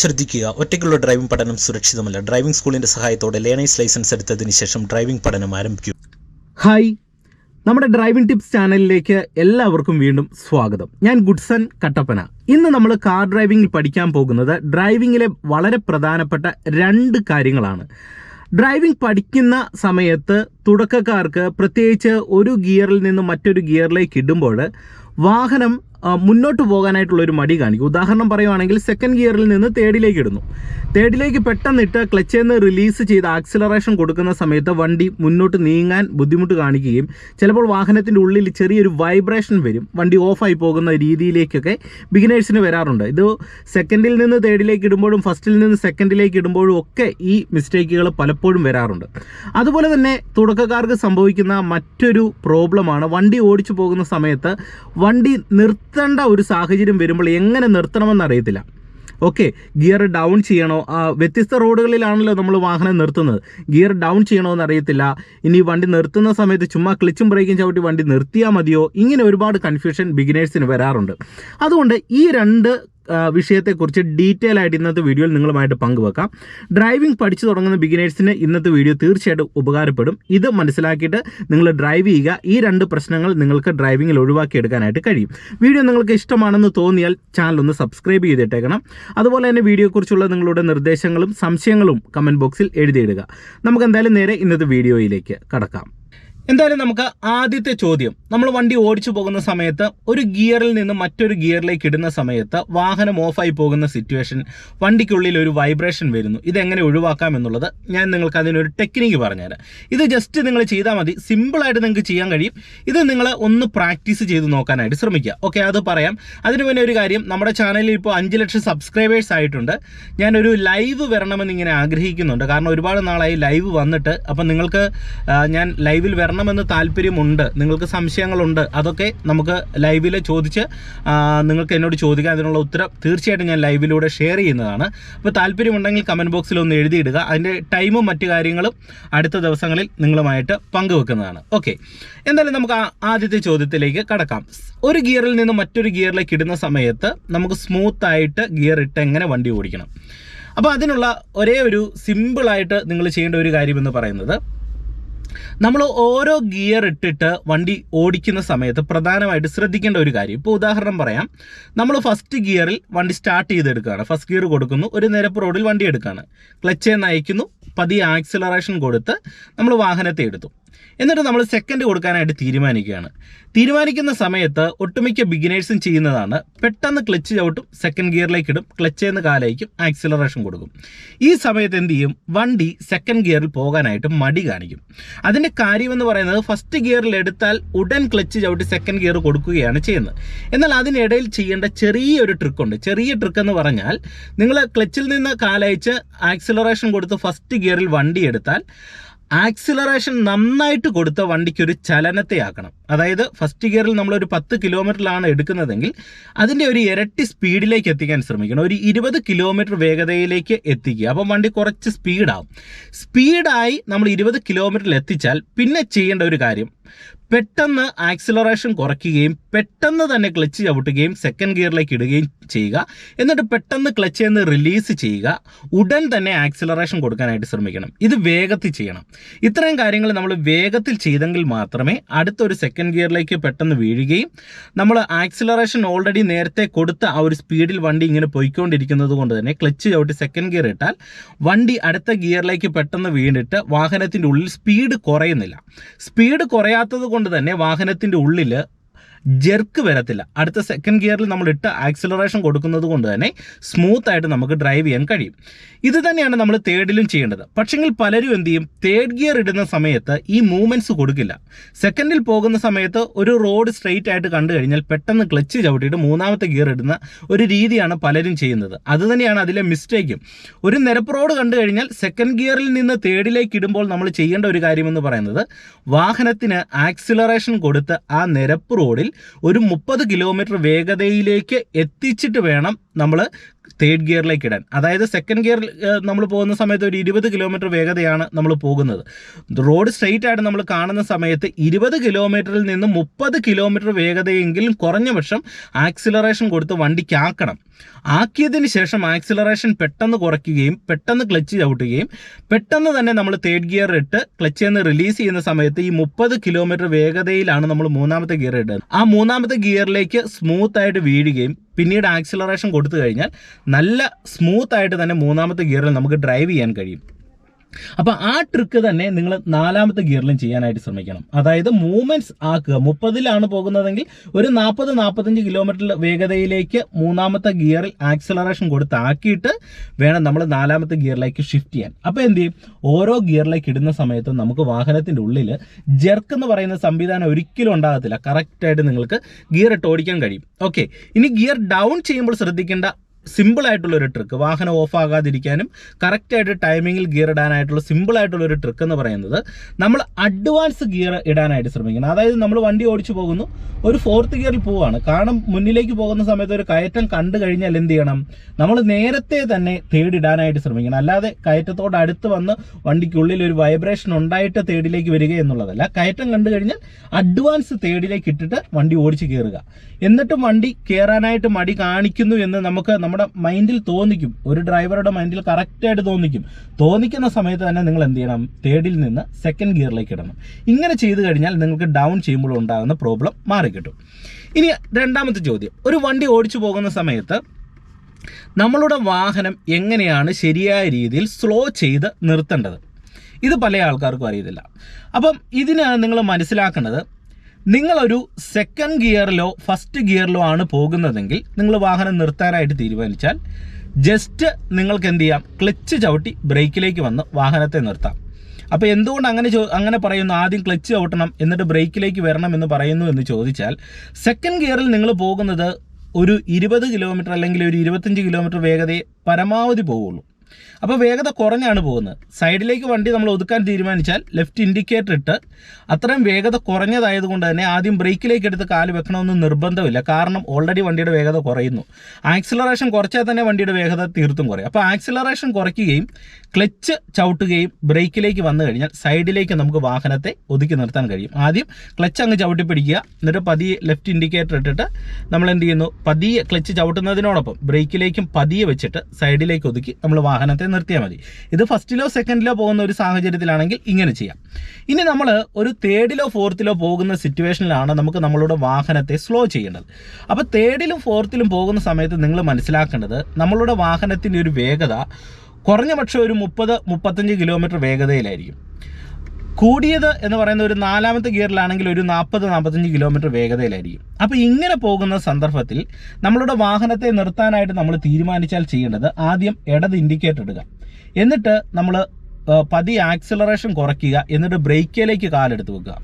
ശ്രദ്ധിക്കുക. ഒറ്റയ്ക്കുള്ള ഡ്രൈവിംഗ് പഠനം സുരക്ഷിതമല്ല. ഡ്രൈവിംഗ് സ്കൂളിന്റെ സഹായത്തോടെ ലേണേഴ്സ് ലൈസൻസ് എടുത്തതിന് ശേഷം ഡ്രൈവിംഗ് പഠനം ആരംഭിക്കും. ഹായ് നമ്മുടെ ഡ്രൈവിംഗ് ടിപ്സ് ചാനലിലേക്ക് എല്ലാവർക്കും വീണ്ടും സ്വാഗതം. ഞാൻ ഗുഡ്സൺ കട്ടപ്പന. ഇന്ന് നമ്മൾ കാർ ഡ്രൈവിംഗിൽ പഠിക്കാൻ പോകുന്നത് ഡ്രൈവിംഗിലെ വളരെ പ്രധാനപ്പെട്ട രണ്ട് കാര്യങ്ങളാണ്. ഡ്രൈവിംഗ് പഠിക്കുന്ന സമയത്ത് തുടക്കക്കാർക്ക് പ്രത്യേകിച്ച് ഒരു ഗിയറിൽ നിന്ന് മറ്റൊരു ഗിയറിലേക്ക് ഇടുമ്പോൾ വാഹനം മുന്നോട്ട് പോകാനായിട്ടുള്ള ഒരു മടി കാണിക്കും. ഉദാഹരണം പറയുവാണെങ്കിൽ സെക്കൻഡ് ഗിയറിൽ നിന്ന് തേർഡിലേക്ക് ഇടുന്നു. തേർഡിലേക്ക് പെട്ടെന്നിട്ട് ക്ലച്ചിൽ നിന്ന് റിലീസ് ചെയ്ത് ആക്സിലറേഷൻ കൊടുക്കുന്ന സമയത്ത് വണ്ടി മുന്നോട്ട് നീങ്ങാൻ ബുദ്ധിമുട്ട് കാണിക്കുകയും ചിലപ്പോൾ വാഹനത്തിന്റെ ഉള്ളിൽ ചെറിയൊരു വൈബ്രേഷൻ വരും. വണ്ടി ഓഫായി പോകുന്ന രീതിയിലേക്കൊക്കെ ബിഗിനേഴ്സിന് വരാറുണ്ട്. ഇത് സെക്കൻഡിൽ നിന്ന് തേർഡിലേക്ക് ഇടുമ്പോഴും ഫസ്റ്റിൽ നിന്ന് സെക്കൻഡിലേക്ക് ഇടുമ്പോഴും ഒക്കെ ഈ മിസ്റ്റേക്കുകൾ പലപ്പോഴും വരാറുണ്ട്. അതുപോലെ തന്നെ തുടക്കക്കാർക്ക് സംഭവിക്കുന്ന മറ്റൊരു പ്രോബ്ലമാണ് വണ്ടി ഓടിച്ചു പോകുന്ന സമയത്ത് വണ്ടി നിർത്തേണ്ട ഒരു സാഹചര്യം വരുമ്പോൾ എങ്ങനെ നിർത്തണമെന്ന് അറിയത്തില്ല. ഓക്കെ ഗിയർ ഡൗൺ ചെയ്യണോ? വ്യത്യസ്ത റോഡുകളിലാണല്ലോ നമ്മൾ വാഹനം നിർത്തുന്നത്. ഗിയർ ഡൗൺ ചെയ്യണോ എന്ന് അറിയത്തില്ല. ഇനി വണ്ടി നിർത്തുന്ന സമയത്ത് ചുമ്മാ ക്ലിച്ചും ബ്രേക്കും ചവിട്ടി വണ്ടി നിർത്തിയാൽ മതിയോ? ഇങ്ങനെ ഒരുപാട് കൺഫ്യൂഷൻ ബിഗിനേഴ്സിന് വരാറുണ്ട്. അതുകൊണ്ട് ഈ രണ്ട് വിഷയത്തെക്കുറിച്ച് ഡീറ്റെയിൽ ആയിട്ട് ഇന്നത്തെ വീഡിയോയിൽ നിങ്ങളുമായിട്ട് പങ്കുവെക്കാം. ഡ്രൈവിംഗ് പഠിച്ചു തുടങ്ങുന്ന ബിഗിനേഴ്സിന് ഇന്നത്തെ വീഡിയോ തീർച്ചയായിട്ടും ഉപകാരപ്പെടും. ഇത് മനസ്സിലാക്കിയിട്ട് നിങ്ങൾ ഡ്രൈവ് ചെയ്യുക. ഈ രണ്ട് പ്രശ്നങ്ങൾ നിങ്ങൾക്ക് ഡ്രൈവിങ്ങിൽ ഒഴിവാക്കിയെടുക്കാനായിട്ട് കഴിയും. വീഡിയോ നിങ്ങൾക്ക് ഇഷ്ടമാണെന്ന് തോന്നിയാൽ ചാനൽ ഒന്ന് സബ്സ്ക്രൈബ് ചെയ്തിട്ടേക്കണം. അതുപോലെ തന്നെ വീഡിയോയെക്കുറിച്ചുള്ള നിങ്ങളുടെ നിർദ്ദേശങ്ങളും സംശയങ്ങളും കമന്റ് ബോക്സിൽ എഴുതിയിടുക. നമുക്ക് എന്തായാലും നേരെ ഇന്നത്തെ വീഡിയോയിലേക്ക് കടക്കാം. എന്തായാലും നമുക്ക് ആദ്യത്തെ ചോദ്യം. നമ്മൾ വണ്ടി ഓടിച്ചു പോകുന്ന സമയത്ത് ഒരു ഗിയറിൽ നിന്ന് മറ്റൊരു ഗിയറിലേക്ക് ഇടുന്ന സമയത്ത് വാഹനം ഓഫായി പോകുന്ന സിറ്റുവേഷൻ വണ്ടിക്കുള്ളിൽ ഒരു വൈബ്രേഷൻ വരുന്നു. ഇതെങ്ങനെ ഒഴിവാക്കാം എന്നുള്ളത് ഞാൻ നിങ്ങൾക്ക് അതിനൊരു ടെക്നിക്ക് പറഞ്ഞുതരാം. ഇത് ജസ്റ്റ് നിങ്ങൾ ചെയ്താൽ മതി. സിമ്പിളായിട്ട് നിങ്ങൾക്ക് ചെയ്യാൻ കഴിയും. ഇത് നിങ്ങൾ ഒന്ന് പ്രാക്ടീസ് ചെയ്ത് നോക്കാനായിട്ട് ശ്രമിക്കുക. ഓക്കെ അത് പറയാം. അതിനു മുന്നേ ഒരു കാര്യം. നമ്മുടെ ചാനലിൽ ഇപ്പോൾ അഞ്ച് ലക്ഷം സബ്സ്ക്രൈബേഴ്സ് ആയിട്ടുണ്ട്. ഞാനൊരു ലൈവ് വരണമെന്ന് ഇങ്ങനെ ആഗ്രഹിക്കുന്നുണ്ട്. കാരണം ഒരുപാട് നാളായി ലൈവ് വന്നിട്ട് അപ്പം നിങ്ങൾക്ക് ഞാൻ ലൈവിൽ വരണമെന്ന് താല്പര്യമുണ്ട്. നിങ്ങൾക്ക് സംശയങ്ങളുണ്ട് അതൊക്കെ നമുക്ക് ലൈവിൽ ചോദിച്ച് നിങ്ങൾക്ക് എന്നോട് ചോദിക്കാൻ അതിനുള്ള ഉത്തരം തീർച്ചയായിട്ടും ഞാൻ ലൈവിലൂടെ ഷെയർ ചെയ്യുന്നതാണ്. അപ്പോൾ താല്പര്യമുണ്ടെങ്കിൽ കമന്റ് ബോക്സിൽ ഒന്ന് എഴുതിയിടുക. അതിന്റെ ടൈമും മറ്റു കാര്യങ്ങളും അടുത്ത ദിവസങ്ങളിൽ നിങ്ങളുമായിട്ട് പങ്കുവെക്കുന്നതാണ്. ഓക്കെ എന്തായാലും നമുക്ക് ആദ്യത്തെ ചോദ്യത്തിലേക്ക് കടക്കാം. ഒരു ഗിയറിൽ നിന്ന് മറ്റൊരു ഗിയറിലേക്ക് ഇടുന്ന സമയത്ത് നമുക്ക് സ്മൂത്തായിട്ട് ഗിയർ ഇട്ട് എങ്ങനെ വണ്ടി ഓടിക്കണം? അപ്പോൾ അതിനുള്ള ഒരേ ഒരു സിമ്പിളായിട്ട് നിങ്ങൾ ചെയ്യേണ്ട ഒരു കാര്യം എന്ന് പറയുന്നത് നമ്മൾ ഓരോ ഗിയർ ഇട്ടിട്ട് വണ്ടി ഓടിക്കുന്ന സമയത്ത് പ്രധാനമായിട്ട് ശ്രദ്ധിക്കേണ്ട ഒരു കാര്യം. ഇപ്പോൾ ഉദാഹരണം പറയാം. നമ്മൾ ഫസ്റ്റ് ഗിയറിൽ വണ്ടി സ്റ്റാർട്ട് ചെയ്തെടുക്കുകയാണ്. ഫസ്റ്റ് ഗിയർ കൊടുക്കുന്നു. ഒരു നിരപ്പ് റോഡിൽ വണ്ടി എടുക്കുകയാണ്. ക്ലച്ച് നയിക്കുന്നു. പതിയെ ആക്സിലറേഷൻ കൊടുത്ത് നമ്മൾ വാഹനത്തെ എടുത്തു. എന്നിട്ട് നമ്മൾ സെക്കൻഡ് കൊടുക്കാനായിട്ട് തീരുമാനിക്കുകയാണ്. തീരുമാനിക്കുന്ന സമയത്ത് ഒട്ടുമിക്ക ബിഗിനേഴ്സും ചെയ്യുന്നതാണ് പെട്ടെന്ന് ക്ലച്ച് ചവിട്ടും സെക്കൻഡ് ഗിയറിലേക്ക് ഇടും ക്ലച്ച് എന്ന് കാലയ്ക്കും ആക്സിലറേഷൻ കൊടുക്കും. ഈ സമയത്ത് എന്ത് ചെയ്യും? വണ്ടി സെക്കൻഡ് ഗിയറിൽ പോകാനായിട്ട് മടി കാണിക്കും. അതിന്റെ കാര്യമെന്ന് പറയുന്നത് ഫസ്റ്റ് ഗിയറിൽ എടുത്താൽ ഉടൻ ക്ലച്ച് ചവിട്ടി സെക്കൻഡ് ഗിയർ കൊടുക്കുകയാണ് ചെയ്യുന്നത്. എന്നാൽ അതിനിടയിൽ ചെയ്യേണ്ട ചെറിയൊരു ട്രിക്കുണ്ട് ചെറിയ ട്രിക്ക് എന്ന് പറഞ്ഞാൽ നിങ്ങൾ ക്ലച്ചിൽ നിന്ന് കാലയച്ച് ആക്സിലറേഷൻ കൊടുത്ത് ഫസ്റ്റ് ഗിയറിൽ വണ്ടി എടുത്താൽ ആക്സിലറേഷൻ നന്നായിട്ട് കൊടുത്ത വണ്ടിക്ക് ഒരു ചലനത്തെ ആക്കണം അതായത് ഫസ്റ്റ് ഗിയറിൽ ഒരു പത്ത് കിലോമീറ്ററിലാണ് എടുക്കുന്നതെങ്കിൽ അതിന്റെ ഒരു ഇരട്ടി സ്പീഡിലേക്ക് എത്തിക്കാൻ ശ്രമിക്കണം. ഒരു ഇരുപത് കിലോമീറ്റർ വേഗതയിലേക്ക് എത്തിക്കുക. അപ്പം വണ്ടി കുറച്ച് സ്പീഡാവും സ്പീഡായി നമ്മൾ ഇരുപത് കിലോമീറ്ററിൽ എത്തിച്ചാൽ പിന്നെ ചെയ്യേണ്ട ഒരു കാര്യം പെട്ടെന്ന് ആക്സിലറേഷൻ കുറയ്ക്കുകയും പെട്ടെന്ന് തന്നെ ക്ലച്ച് ചവിട്ടുകയും സെക്കൻഡ് ഗിയറിലേക്ക് ഇടുകയും ചെയ്യുക. എന്നിട്ട് പെട്ടെന്ന് ക്ലച്ച് നിന്ന് റിലീസ് ചെയ്യുക. ഉടൻ തന്നെ ആക്സിലറേഷൻ കൊടുക്കാനായിട്ട് ശ്രമിക്കണം. ഇത് വേഗത്തിൽ ചെയ്യണം. ഇത്രയും കാര്യങ്ങൾ നമ്മൾ വേഗത്തിൽ ചെയ്തെങ്കിൽ മാത്രമേ അടുത്തൊരു സെക്കൻഡ് ഗിയറിലേക്ക് പെട്ടെന്ന് വീഴുകയും നമ്മൾ ആക്സിലറേഷൻ ഓൾറെഡി നേരത്തെ കൊടുത്ത ആ ഒരു സ്പീഡിൽ വണ്ടി ഇങ്ങനെ പോയിക്കൊണ്ടിരിക്കുന്നത് കൊണ്ട് തന്നെ ക്ലച്ച് ചവിട്ടി സെക്കൻഡ് ഗിയർ ഇട്ടാൽ വണ്ടി അടുത്ത ഗിയറിലേക്ക് പെട്ടെന്ന് വീണിട്ട് വാഹനത്തിന്റെ ഉള്ളിൽ സ്പീഡ് കുറയുന്നില്ല. സ്പീഡ് കുറയാത്തത് കൊണ്ട് തന്നെ വാഹനത്തിന്റെ ഉള്ളിൽ ജെർക്ക് വരത്തില്ല. അടുത്ത സെക്കൻഡ് ഗിയറിൽ നമ്മൾ ഇട്ട് ആക്സിലറേഷൻ കൊടുക്കുന്നത് കൊണ്ട് തന്നെ സ്മൂത്ത് ആയിട്ട് നമുക്ക് ഡ്രൈവ് ചെയ്യാൻ കഴിയും. ഇത് തന്നെയാണ് നമ്മൾ തേർഡിലും ചെയ്യേണ്ടത്. പക്ഷെങ്കിൽ പലരും എന്ത് ചെയ്യും? തേർഡ് ഗിയർ ഇടുന്ന സമയത്ത് ഈ മൂവ്മെന്റ്സ് കൊടുക്കില്ല. സെക്കൻഡിൽ പോകുന്ന സമയത്ത് ഒരു റോഡ് സ്ട്രെയിറ്റ് ആയിട്ട് കണ്ടു കഴിഞ്ഞാൽ പെട്ടെന്ന് ക്ലച്ച് ചവിട്ടിയിട്ട് മൂന്നാമത്തെ ഗിയർ ഇടുന്ന ഒരു രീതിയാണ് പലരും ചെയ്യുന്നത്. അത് തന്നെയാണ് അതിലെ മിസ്റ്റേക്കും ഒരു നിരപ്പ് റോഡ് കണ്ടു കഴിഞ്ഞാൽ സെക്കൻഡ് ഗിയറിൽ നിന്ന് തേർഡിലേക്ക് ഇടുമ്പോൾ നമ്മൾ ചെയ്യേണ്ട ഒരു കാര്യമെന്ന് പറയുന്നത് വാഹനത്തിന് ആക്സിലറേഷൻ കൊടുത്ത് ആ നിരപ്പ് റോഡിൽ ഒരു മുപ്പത് കിലോമീറ്റർ വേഗതയിലേക്ക് എത്തിച്ചിട്ട് വേണം നമ്മൾ തേർഡ് ഗിയറിലേക്ക് ഇടാൻ. അതായത് സെക്കൻഡ് ഗിയറിൽ നമ്മൾ പോകുന്ന സമയത്ത് ഒരു ഇരുപത് കിലോമീറ്റർ വേഗതയാണ് നമ്മൾ പോകുന്നത്. റോഡ് സ്ട്രെയിറ്റ് ആയിട്ട് നമ്മൾ കാണുന്ന സമയത്ത് ഇരുപത് കിലോമീറ്ററിൽ നിന്ന് മുപ്പത് കിലോമീറ്റർ വേഗതയെങ്കിലും കുറഞ്ഞ പക്ഷം ആക്സിലറേഷൻ കൊടുത്ത് വണ്ടിക്ക് ആക്കണം. ആക്കിയതിന് ശേഷം ആക്സിലറേഷൻ പെട്ടെന്ന് കുറയ്ക്കുകയും പെട്ടെന്ന് ക്ലച്ച് ചവിട്ടുകയും പെട്ടെന്ന് തന്നെ നമ്മൾ തേർഡ് ഗിയർ ഇട്ട് ക്ലച്ച് നിന്ന് റിലീസ് ചെയ്യുന്ന സമയത്ത് ഈ മുപ്പത് കിലോമീറ്റർ വേഗതയിലാണ് നമ്മൾ മൂന്നാമത്തെ ഗിയർ ഇടുന്നത്. ആ മൂന്നാമത്തെ ഗിയറിലേക്ക് സ്മൂത്ത് ആയിട്ട് വീഴുകയും പിന്നീട് ആക്സിലറേഷൻ കൊടുത്തു കഴിഞ്ഞാൽ നല്ല സ്മൂത്ത് ആയിട്ട് തന്നെ മൂന്നാമത്തെ ഗിയറിൽ നമുക്ക് ഡ്രൈവ് ചെയ്യാൻ കഴിയും. അപ്പോൾ ആ ട്രിക്ക് തന്നെ നിങ്ങൾ നാലാമത്തെ ഗിയറിലും ചെയ്യാനായിട്ട് ശ്രമിക്കണം. അതായത് മൂവ്മെന്റ്സ് ആക്കുക. മുപ്പതിലാണ് പോകുന്നതെങ്കിൽ ഒരു നാൽപ്പത് നാൽപ്പത്തഞ്ച് കിലോമീറ്റർ വേഗതയിലേക്ക് മൂന്നാമത്തെ ഗിയറിൽ ആക്സലറേഷൻ കൊടുത്ത് ആക്കിയിട്ട് വേണം നമ്മൾ നാലാമത്തെ ഗിയറിലേക്ക് ഷിഫ്റ്റ് ചെയ്യാൻ. അപ്പോൾ എന്ത് ചെയ്യും? ഓരോ ഗിയറിലേക്ക് ഇടുന്ന സമയത്തും നമുക്ക് വാഹനത്തിന്റെ ഉള്ളിൽ ജെർക്ക് എന്ന് പറയുന്ന സംവിധാനം ഒരിക്കലും ഉണ്ടാകത്തില്ല. കറക്റ്റായിട്ട് നിങ്ങൾക്ക് ഗിയർ ഇട്ട് ഓടിക്കാൻ കഴിയും. ഓക്കെ ഇനി ഗിയർ ഡൗൺ ചെയ്യുമ്പോൾ ശ്രദ്ധിക്കേണ്ട സിമ്പിൾ ആയിട്ടുള്ള ഒരു ട്രിക്ക് വാഹനം ഓഫ് ആകാതിരിക്കാനും കറക്റ്റായിട്ട് ടൈമിങ്ങിൽ ഗിയർ ഇടാനായിട്ടുള്ള സിമ്പിൾ ആയിട്ടുള്ള ഒരു ട്രിക്ക് എന്ന് പറയുന്നത് നമ്മൾ അഡ്വാൻസ് ഗിയർ ഇടാനായിട്ട് ശ്രമിക്കണം. അതായത് നമ്മൾ വണ്ടി ഓടിച്ചു പോകുന്നു ഒരു ഫോർത്ത് ഗിയറിൽ പോവാണ് കാരണം മുന്നിലേക്ക് പോകുന്ന സമയത്ത് ഒരു കയറ്റം കണ്ടു കഴിഞ്ഞാൽ എന്ത് ചെയ്യണം? നമ്മൾ നേരത്തെ തന്നെ തേർഡ് ഇടാനായിട്ട് ശ്രമിക്കണം. അല്ലാതെ കയറ്റത്തോട് അടുത്ത് വന്ന് വണ്ടിക്കുള്ളിൽ ഒരു വൈബ്രേഷൻ ഉണ്ടായിട്ട് തേടിലേക്ക് വരിക എന്നുള്ളതല്ല. കയറ്റം കണ്ടു കഴിഞ്ഞാൽ അഡ്വാൻസ് തേടിലേക്ക് ഇട്ടിട്ട് വണ്ടി ഓടിച്ച് കയറുക എന്നിട്ടും വണ്ടി കയറാനായിട്ട് മടി കാണിക്കുന്നു എന്ന് നമുക്ക് നമ്മുടെ മൈൻഡിൽ തോന്നിക്കും. ഒരു ഡ്രൈവറുടെ മൈൻഡിൽ കറക്റ്റായിട്ട് തോന്നിക്കും. തോന്നിക്കുന്ന സമയത്ത് തന്നെ നിങ്ങൾ എന്ത് ചെയ്യണം? തേർഡിൽ നിന്ന് സെക്കൻഡ് ഗിയറിലേക്ക് ഇടണം. ഇങ്ങനെ ചെയ്തു കഴിഞ്ഞാൽ നിങ്ങൾക്ക് ഡൗൺ ചെയ്യുമ്പോൾ ഉണ്ടാകുന്ന പ്രോബ്ലം മാറിക്കിട്ടും. ഇനി രണ്ടാമത്തെ ചോദ്യം. ഒരു വണ്ടി ഓടിച്ചു പോകുന്ന സമയത്ത് നമ്മളുടെ വാഹനം എങ്ങനെയാണ് ശരിയായ രീതിയിൽ സ്ലോ ചെയ്ത് നിർത്തേണ്ടത്? ഇത് പല ആൾക്കാർക്കും അറിയത്തില്ല. അപ്പം ഇതിന് നിങ്ങൾ മനസ്സിലാക്കേണ്ടത് നിങ്ങളൊരു സെക്കൻഡ് ഗിയറിലോ ഫസ്റ്റ് ഗിയറിലോ ആണ് പോകുന്നതെങ്കിൽ നിങ്ങൾ വാഹനം നിർത്താനായിട്ട് തീരുമാനിച്ചാൽ ജസ്റ്റ് നിങ്ങൾക്ക് എന്ത് ചെയ്യാം? ക്ലച്ച് ചവിട്ടി ബ്രേക്കിലേക്ക് വന്ന് വാഹനത്തെ നിർത്താം. അപ്പോൾ എന്തുകൊണ്ട് അങ്ങനെ അങ്ങനെ പറയുന്നു? ആദ്യം ക്ലച്ച് ചവിട്ടണം എന്നിട്ട് ബ്രേക്കിലേക്ക് വരണം എന്ന് പറയുന്നു എന്ന് ചോദിച്ചാൽ സെക്കൻഡ് ഗിയറിൽ നിങ്ങൾ പോകുന്നത് ഒരു ഇരുപത് കിലോമീറ്റർ അല്ലെങ്കിൽ ഒരു ഇരുപത്തഞ്ച് കിലോമീറ്റർ വേഗതയെ പരമാവധി പോവുള്ളൂ. അപ്പോൾ വേഗത കുറഞ്ഞാണ് പോകുന്നത്. സൈഡിലേക്ക് വണ്ടി നമ്മൾ ഒതുക്കാൻ തീരുമാനിച്ചാൽ ലെഫ്റ്റ് ഇൻഡിക്കേറ്റർ ഇട്ട് അത്രയും വേഗത കുറഞ്ഞതായതുകൊണ്ട് തന്നെ ആദ്യം ബ്രേക്കിലേക്ക് എടുത്ത് കാൽ വെക്കണമെന്ന് നിർബന്ധമില്ല. കാരണം ഓൾറെഡി വണ്ടിയുടെ വേഗത കുറയുന്നു. ആക്സിലറേഷൻ കുറച്ചാൽ തന്നെ വണ്ടിയുടെ വേഗത തീർത്തും കുറയും. അപ്പോൾ ആക്സിലറേഷൻ കുറയ്ക്കുകയും ക്ലച്ച് ചവിട്ടുകയും ബ്രേക്കിലേക്ക് വന്നു കഴിഞ്ഞാൽ സൈഡിലേക്ക് നമുക്ക് വാഹനത്തെ ഒതുക്കി നിർത്താൻ കഴിയും. ആദ്യം ക്ലച്ച് അങ്ങ് ചവിട്ടി പിടിക്കുക. എന്നിട്ട് പതിയെ ലെഫ്റ്റ് ഇൻഡിക്കേറ്റർ ഇട്ടിട്ട് നമ്മൾ എന്ത് ചെയ്യുന്നു? പതിയെ ക്ലച്ച് ചവിട്ടുന്നതിനോടൊപ്പം ബ്രേക്കിലേക്കും പതിയെ വെച്ചിട്ട് സൈഡിലേക്ക് ഒതുക്കി നമ്മൾ വാഹനത്തെ നിർത്തിയാൽ മതി. ഇത് ഫസ്റ്റിലോ സെക്കൻഡിലോ പോകുന്ന ഒരു സാഹചര്യത്തിലാണെങ്കിൽ ഇങ്ങനെ ചെയ്യാം. ഇനി നമ്മൾ ഒരു തേർഡിലോ ഫോർത്തിലോ പോകുന്ന സിറ്റുവേഷനിലാണ് നമുക്ക് നമ്മളുടെ വാഹനത്തെ സ്ലോ ചെയ്യേണ്ടത്. അപ്പോൾ തേർഡിലും ഫോർത്തിലും പോകുന്ന സമയത്ത് നിങ്ങൾ മനസ്സിലാക്കേണ്ടത് നമ്മളുടെ വാഹനത്തിന്റെ ഒരു വേഗത കുറഞ്ഞ പക്ഷം ഒരു മുപ്പത് മുപ്പത്തഞ്ച് കിലോമീറ്റർ വേഗതയിലായിരിക്കും. കൂടിയത് എന്ന് പറയുന്ന ഒരു നാലാമത്തെ ഗിയറിലാണെങ്കിൽ ഒരു നാൽപ്പത് നാൽപ്പത്തഞ്ച് കിലോമീറ്റർ വേഗതയിലായിരിക്കും. അപ്പോൾ ഇങ്ങനെ പോകുന്ന സന്ദർഭത്തിൽ നമ്മളുടെ വാഹനത്തെ നിർത്താനായിട്ട് നമ്മൾ തീരുമാനിച്ചാൽ ചെയ്യേണ്ടത് ആദ്യം ഇടത് ഇൻഡിക്കേറ്റർ ഇടുക. എന്നിട്ട് നമ്മൾ പതി ആക്സിലറേഷൻ കുറയ്ക്കുക. എന്നിട്ട് ബ്രേക്കിലേക്ക് കാലെടുത്ത് വെക്കുക.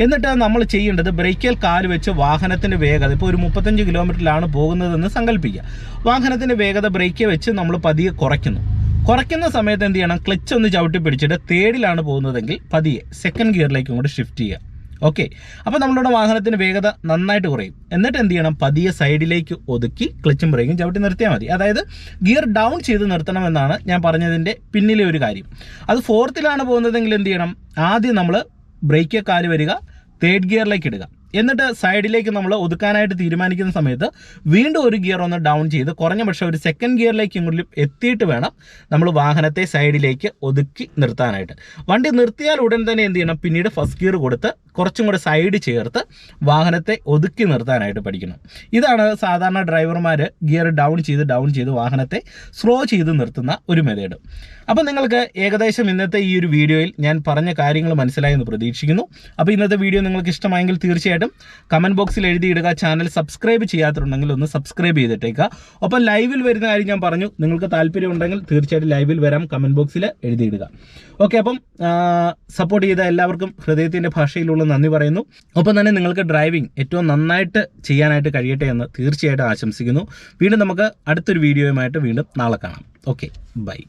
എന്നിട്ട് നമ്മൾ ചെയ്യേണ്ടത് ബ്രേക്കിൽ കാൽ വെച്ച് വാഹനത്തിന്റെ വേഗത ഇപ്പോൾ ഒരു മുപ്പത്തഞ്ച് കിലോമീറ്ററിലാണ് പോകുന്നതെന്ന് സങ്കല്പിക്കുക. വാഹനത്തിന്റെ വേഗത ബ്രേക്കിൽ വെച്ച് നമ്മൾ പതിയെ കുറയ്ക്കുന്നു. കുറയ്ക്കുന്ന സമയത്ത് എന്ത് ചെയ്യണം? ക്ലച്ച് ഒന്ന് ചവിട്ടി പിടിച്ചിട്ട് തേർഡിലാണ് പോകുന്നതെങ്കിൽ പതിയെ സെക്കൻഡ് ഗിയറിലേക്ക് കൂടെ ഷിഫ്റ്റ് ചെയ്യുക. ഓക്കെ അപ്പോൾ നമ്മളുടെ വാഹനത്തിന് വേഗത നന്നായിട്ട് കുറയും. എന്നിട്ട് എന്ത് ചെയ്യണം? പതിയെ സൈഡിലേക്ക് ഒതുക്കി ക്ലച്ചും ബ്രേക്കും ചവിട്ടി നിർത്തിയാൽ മതി. അതായത് ഗിയർ ഡൗൺ ചെയ്ത് നിർത്തണമെന്നാണ് ഞാൻ പറഞ്ഞതിന്റെ പിന്നിലെ ഒരു കാര്യം. അത് ഫോർത്തിലാണ് പോകുന്നതെങ്കിൽ എന്ത് ചെയ്യണം? ആദ്യം നമ്മൾ ബ്രേക്ക് കാൽ വരിക തേർഡ് ഗിയറിലേക്ക് ഇടുക. എന്നിട്ട് സൈഡിലേക്ക് നമ്മൾ ഒതുക്കാനായിട്ട് തീരുമാനിക്കുന്ന സമയത്ത് വീണ്ടും ഒരു ഗിയർ ഒന്ന് ഡൗൺ ചെയ്ത് കുറഞ്ഞ പക്ഷേ ഒരു സെക്കൻഡ് ഗിയറിലേക്ക് ഇങ്ങോട്ട് എത്തിയിട്ട് വേണം നമ്മൾ വാഹനത്തെ സൈഡിലേക്ക് ഒതുക്കി നിർത്താനായിട്ട്. വണ്ടി നിർത്തിയാൽ ഉടൻ തന്നെ എന്ത് ചെയ്യണം? പിന്നീട് ഫസ്റ്റ് ഗിയർ കൊടുത്ത് കുറച്ചും കൂടെ സൈഡ് ചേർത്ത് വാഹനത്തെ ഒതുക്കി നിർത്താനായിട്ട് പഠിക്കണം. ഇതാണ് സാധാരണ ഡ്രൈവർമാർ ഗിയർ ഡൗൺ ചെയ്ത് ഡൗൺ ചെയ്ത് വാഹനത്തെ സ്ലോ ചെയ്ത് നിർത്തുന്ന ഒരു മെത്തേഡ് അപ്പോൾ നിങ്ങൾക്ക് ഏകദേശം ഇന്നത്തെ ഈ ഒരു വീഡിയോയിൽ ഞാൻ പറഞ്ഞ കാര്യങ്ങൾ മനസ്സിലായെന്ന് പ്രതീക്ഷിക്കുന്നു. അപ്പോൾ ഇന്നത്തെ വീഡിയോ നിങ്ങൾക്ക് ഇഷ്ടമായെങ്കിൽ തീർച്ചയായിട്ടും കമന്റ് ബോക്സിൽ എഴുതിയിടുക ചാനൽ സബ്സ്ക്രൈബ് ചെയ്യാത്തിട്ടുണ്ടെങ്കിൽ ഒന്ന് സബ്സ്ക്രൈബ് ചെയ്തിട്ടേക്കുക ഒപ്പം ലൈവിൽ വരുന്ന കാര്യം ഞാൻ പറഞ്ഞു. നിങ്ങൾക്ക് താല്പര്യം ഉണ്ടെങ്കിൽ തീർച്ചയായിട്ടും ലൈവിൽ വരാം കമന്റ് ബോക്സിൽ എഴുതിയിടുക. ഓക്കെ അപ്പം സപ്പോർട്ട് ചെയ്ത എല്ലാവർക്കും ഹൃദയത്തിന്റെ ഭാഷയിലുള്ള നന്ദി പറയുന്നു. ഒപ്പം തന്നെ നിങ്ങൾക്ക് ഡ്രൈവിംഗ് ഏറ്റവും നന്നായിട്ട് ചെയ്യാനായിട്ട് കഴിയട്ടെ എന്ന് തീർച്ചയായിട്ടും ആശംസിക്കുന്നു. വീണ്ടും നമുക്ക് അടുത്തൊരു വീഡിയോയുമായിട്ട് വീണ്ടും നാളെ കാണാം. Okay bye